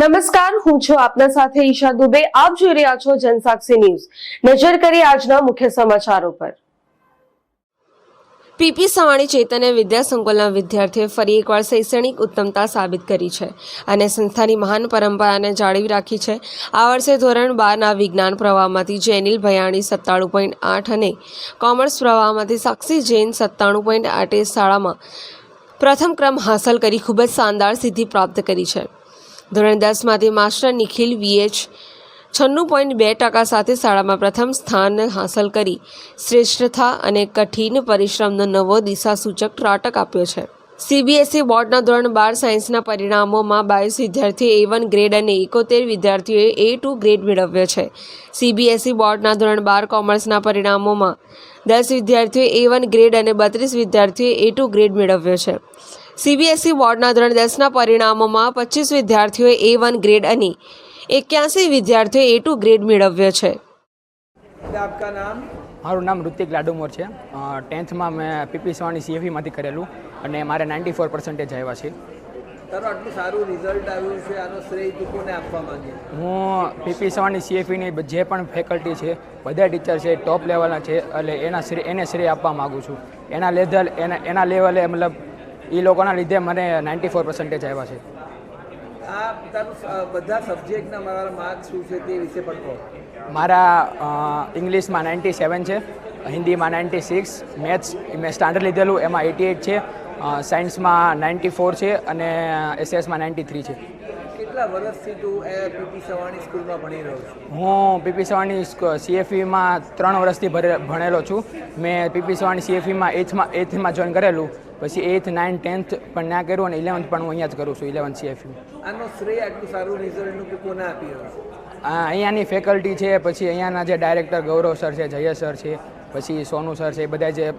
નમસ્કાર, હું છું આપના સાથે ઈશા દુબે. આપ જોઈ રહ્યા છો જનસાક્ષી ન્યૂઝ. નજર કરી આજના મુખ્ય સમાચારો પર. પીપી સવાણી ચેતન્ય વિદ્યા સંકુલના વિદ્યાર્થીઓએ ફરી એકવાર શૈક્ષણિક ઉત્તમતા સાબિત કરી છે અને સંસ્થાની મહાન પરંપરાને જાળવી રાખી છે. આ વર્ષે ધોરણ બારના વિજ્ઞાન પ્રવાહમાંથી જેનિલ ભયાણી સત્તાણું પોઈન્ટ આઠ અને કોમર્સ પ્રવાહમાંથી સાક્ષી જૈન સત્તાણું પોઈન્ટ આઠે શાળામાં પ્રથમ ક્રમ હાંસલ કરી ખૂબ જ શાનદાર સિદ્ધિ પ્રાપ્ત કરી છે. ધોરણ દસમાંથી માસ્ટર નિખિલ વીએચ છન્નું પોઈન્ટ બે ટકા સાથે શાળામાં પ્રથમ સ્થાન હાંસલ કરી. શ્રેષ્ઠતા અને કઠિન પરિશ્રમનો નવો દિશાસૂચક ત્રાટક આપ્યો છે. સીબીએસઈ બોર્ડના ધોરણ બાર સાયન્સના પરિણામોમાં બાવીસ વિદ્યાર્થીઓ એ વન ગ્રેડ અને એકોતેર વિદ્યાર્થીઓએ એ ટુ ગ્રેડ મેળવ્યો છે. સીબીએસઈ બોર્ડના ધોરણ બાર કોમર્સના પરિણામોમાં દસ વિદ્યાર્થીઓએ એ વન ગ્રેડ અને બત્રીસ વિદ્યાર્થીઓએ એ ટુ ગ્રેડ મેળવ્યો છે. સીબીએસઈ બોર્ડના ધોરણ દસના પરિણામોમાં પચીસ વિદ્યાર્થીઓએ એ વન ગ્રેડ અને એક્યાસી વિદ્યાર્થીઓએ એ ટુ ગ્રેડ મેળવ્યો છે. આપકા મારું નામ ઋતિક લાડુમોર છે. ટેન્થમાં મેં પીપી સવાણી સીએફીમાંથી કરેલું અને મારે નાઇન્ટી ફોર પર્સન્ટેજ આવ્યા છે. સારું રિઝલ્ટ આવ્યું છે આનો હું પીપી સવાણી સીએફીની જે પણ ફેકલ્ટી છે બધા ટીચર છે ટોપ લેવલના છે એટલે એના શ્રેય એને શ્રેય આપવા માગું છું. એના લેધલ એના એના લેવલે મતલબ એ લોકોના લીધે મને નાઇન્ટી ફોર પર્સન્ટેજ આવ્યા છે. આ તારું બધા સબ્જેક્ટના મારા માર્ક્સ શું છે તે વિશે પણ કહો. મારા ઇંગ્લિશમાં નાઇન્ટી સેવન છે હિન્દીમાં નાઇન્ટી સિક્સ મેથ્સ મેં સ્ટાન્ડર્ડ લીધેલું એમાં એટી એટ છે સાયન્સમાં નાઇન્ટી ફોર છે અને એસએસમાં નાઇન્ટી થ્રી છે. કેટલા વર્ષથી તું પીપી સવાણી સ્કૂલમાં ભણી રહ્યો છું? હું પીપી સવાણી સીએફઈમાં ત્રણ વર્ષથી ભણેલો છું. મેં પીપી સવાણી સીએફઈમાં એથમાં એથમાં જોઈન કરેલું. પછી એઇથ નાઇન ટેન્થ પણ ના કર્યું અને ઇલેવન્થ પણ હું અહીંયા જ કરું છું ઇલેવન સીએફયુ આનો શ્રેય આટલું સારું રિઝલ્ટ કોને આપી હા અહીંયાની ફેકલ્ટી છે પછી અહીંયાના જે ડાયરેક્ટર ગૌરવ સર છે જય સર છે પછી સોનુ સર છે એ બધા જે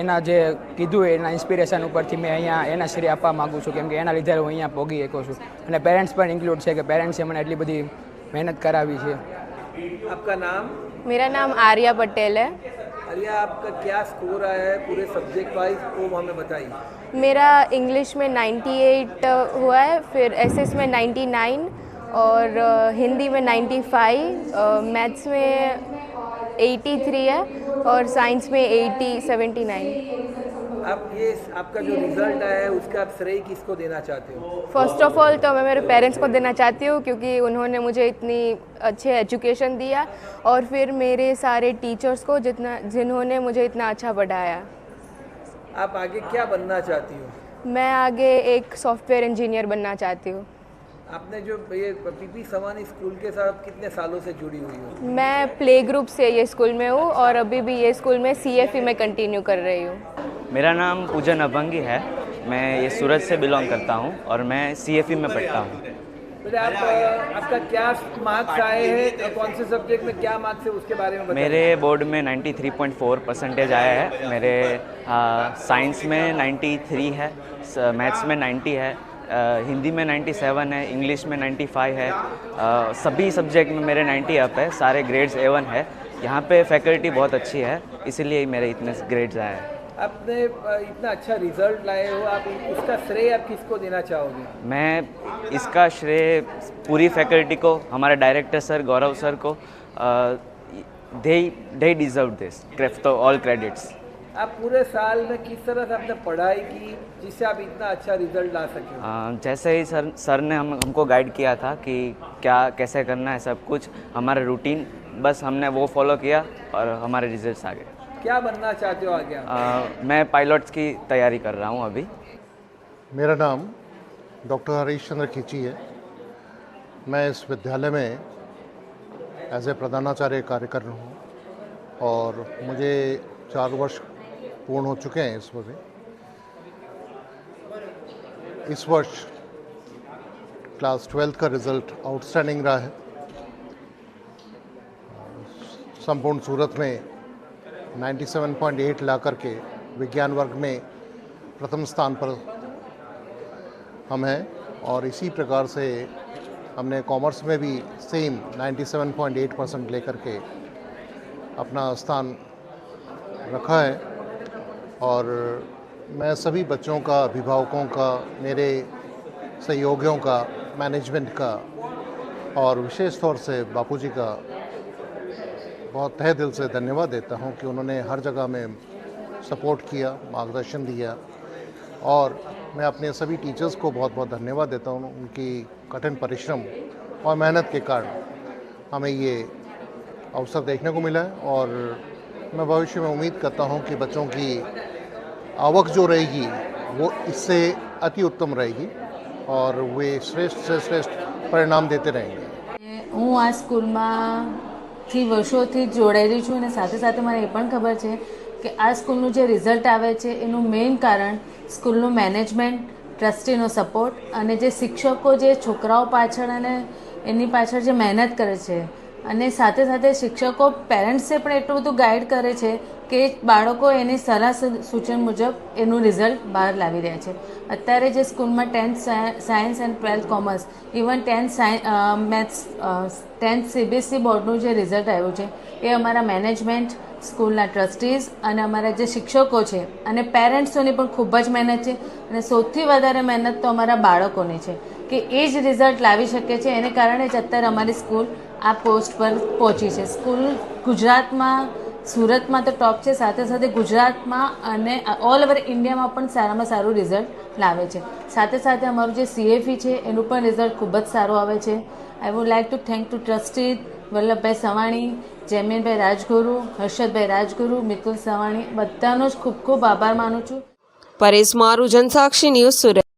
એના જે કીધું એના ઇન્સ્પિરેશન ઉપરથી મેં અહીંયા એના શ્રી આપવા માગું છું કેમ કે એના લીધે હું અહીંયા પોગી શકું છું. અને પેરેન્ટ્સ પણ ઇન્ક્લુડ છે કે પેરેન્ટ્સે મને એટલી બધી મહેનત કરાવી છે. આપકા નામ? મેરા નામ આર્યા પટેલ હે अरिया आपका क्या स्कोर आया है पूरे सब्जेक्ट वाइज वो हमें बताइए। मेरा इंग्लिश में 98 हुआ है, फिर एस एस में 99 और हिंदी में 95 मैथ्स में 83 है और साइंस में 80 79 आप ये आपका जो रिज़ल्ट आया है उसका आप श्रेय किसको देना चाहते हो? फ़र्स्ट ऑफ़ ऑल तो मैं मेरे पेरेंट्स को देना चाहती हूँ क्योंकि उन्होंने मुझे इतनी अच्छे एजुकेशन दिया और फिर मेरे सारे टीचर्स को जितना जिन्होंने मुझे इतना अच्छा पढ़ाया। आप आगे क्या बनना चाहती हो? मैं आगे एक सॉफ्टवेयर इंजीनियर बनना चाहती हूँ। आपने जो ये पीपी सवानी स्कूल के साथ कितने सालों से जुड़ी हुई हो? मैं प्ले ग्रुप से ये स्कूल में हूँ और अभी भी ये स्कूल में सी में कंटिन्यू कर रही हूँ। मेरा नाम पूजन अभंगी है। मैं ये सूरत से बिलोंग करता हूँ और मैं सी में पढ़ता हूँ। आप आपका क्या मार्क्स आए हैं कौन से सब्जेक्ट में क्या मार्क्स है उसके बारे में मेरे बोर्ड में 93.4 परसेंटेज आया है। मेरे साइंस में 93 है मैथ्स में 90 है हिंदी में 97 है इंग्लिश में 95 है। सभी सब्जेक्ट में मेरे 90 अप है सारे ग्रेड्स एवन है। यहाँ पे फैकल्टी बहुत अच्छी है इसीलिए मेरे इतने ग्रेड्स आए हैं। आपने इतना अच्छा रिज़ल्ट लाए हो आप इसका श्रेय आप किसको देना चाहोगे? मैं इसका श्रेय पूरी फैकल्टी को हमारे डायरेक्टर सर गौरव सर को they they deserve this craft all credits आप पूरे साल में किस तरह से आपने पढ़ाई की जिससे आप इतना अच्छा रिज़ल्ट ला सके जैसे ही सर सर ने हम हमको गाइड किया था कि क्या कैसे करना है सब कुछ हमारा रूटीन बस हमने वो फॉलो किया और हमारे रिजल्ट्स आ गए। क्या बनना चाहते हो आगे आप? मैं पायलट्स की तैयारी कर रहा हूँ अभी। मेरा नाम डॉक्टर हरीश चंद्र खींची है। मैं इस विद्यालय में एज ए प्रधानाचार्य कार्य कर रहा हूँ और मुझे चार वर्ष पूर्ण हो चुके हैं इस वजह इस वर्ष क्लास ट्वेल्थ का रिज़ल्ट आउटस्टैंडिंग रहा है। संपूर्ण सूरत में 97.8 ला करके विज्ञान वर्ग में प्रथम स्थान पर हम हैं और इसी प्रकार से हमने कॉमर्स में भी सेम 97.8 परसेंट लेकर के अपना स्थान रखा है और मैं सभी बच्चों का, अभिभावकों का, मेरे सहयोगियों का मैनेजमेंट का और विशेष तौर से बापूजी का बहुत तह दिल से धन्यवाद देता हूँ कि उन्होंने हर जगह में सपोर्ट किया, मार्गदर्शन दिया। और मैं अपने सभी टीचर्स को बहुत बहुत धन्यवाद देता हूँ, उनकी कठिन परिश्रम और मेहनत के कारण हमें ये अवसर देखने को मिला है। और मैं भविष्य में उम्मीद करता हूँ कि बच्चों की आवक जो रहेगी, वो इससे अति उत्तम रहेगी और वे श्रेष्ठ से श्रेष्ठ परिणाम देते रहेंगे। હું આ સ્કૂલમાંથી વર્ષોથી જોડાયેલી છું અને સાથે સાથે મને એ પણ ખબર છે કે આ સ્કૂલનું જે રિઝલ્ટ આવે છે, એનું મેઇન કારણ સ્કૂલનું મેનેજમેન્ટ, ટ્રસ્ટીનો સપોર્ટ અને જે શિક્ષકો, જે છોકરાઓ પાછળ અને એની પાછળ જે મહેનત કરે છે અને સાથે સાથે શિક્ષકો પેરેન્ટ્સે પણ એટલું બધું ગાઈડ કરે છે કે બાળકો એની સલાહ સૂચન મુજબ એનું રિઝલ્ટ બહાર લાવી રહ્યા છે. અત્યારે જે સ્કૂલમાં tenth science and twelfth commerce even tenth maths tenth CBSE બોર્ડનું જે રિઝલ્ટ આવ્યું છે, એ અમારા મેનેજમેન્ટ સ્કૂલના ટ્રસ્ટીઝ અને અમારા જે શિક્ષકો છે અને પેરેન્ટ્સોની પણ ખૂબ જ મહેનત છે અને સૌથી વધારે મહેનત તો અમારા બાળકોની છે. કે એ જ રિઝલ્ટ લાવી શકે છે. એને કારણે જ અત્યારે અમારી સ્કૂલ આ પોસ્ટ પર પહોંચી છે. સ્કૂલ ગુજરાતમાં, સુરતમાં તો ટોપ છે. સાથે સાથે ગુજરાતમાં અને ઓલ ઓવર ઇન્ડિયામાં પણ સારામાં સારું રિઝલ્ટ લાવે છે. સાથે સાથે અમારું જે સીએફઈ છે, એનું પણ રિઝલ્ટ ખૂબ જ સારું આવે છે. I would like to thank to trustee Vallabhbhai Savani, Jaiminbhai Rajguru, Harshadbhai Rajguru, Mitul Savani. બધાનો જ ખૂબ ખૂબ આભાર માનું છું. પરેશ મારું જનસાક્ષી ન્યૂઝ સુરત.